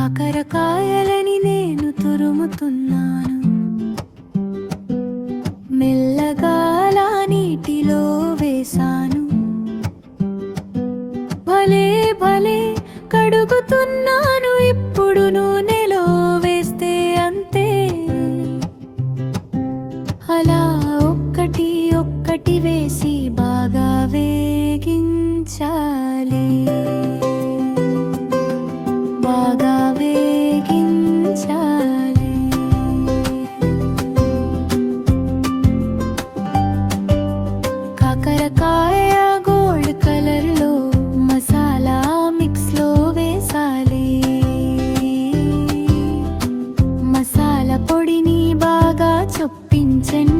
కాకరకాయలని నేను తురుముతున్నాను. మెల్లగా నీటిలో వేశాను. భలే భలే కడుగుతున్నాను ఇప్పుడు నూనెలో వేస్తే అంతే. అలా ఒక్కటి ఒక్కటి వేసి బాగా వేగించాలి. కాకరకాయ గోల్డ్ కలర్లో మసాలా మిక్స్లో వేసాలి. మసాలా పొడిని బాగా చొప్పించండి.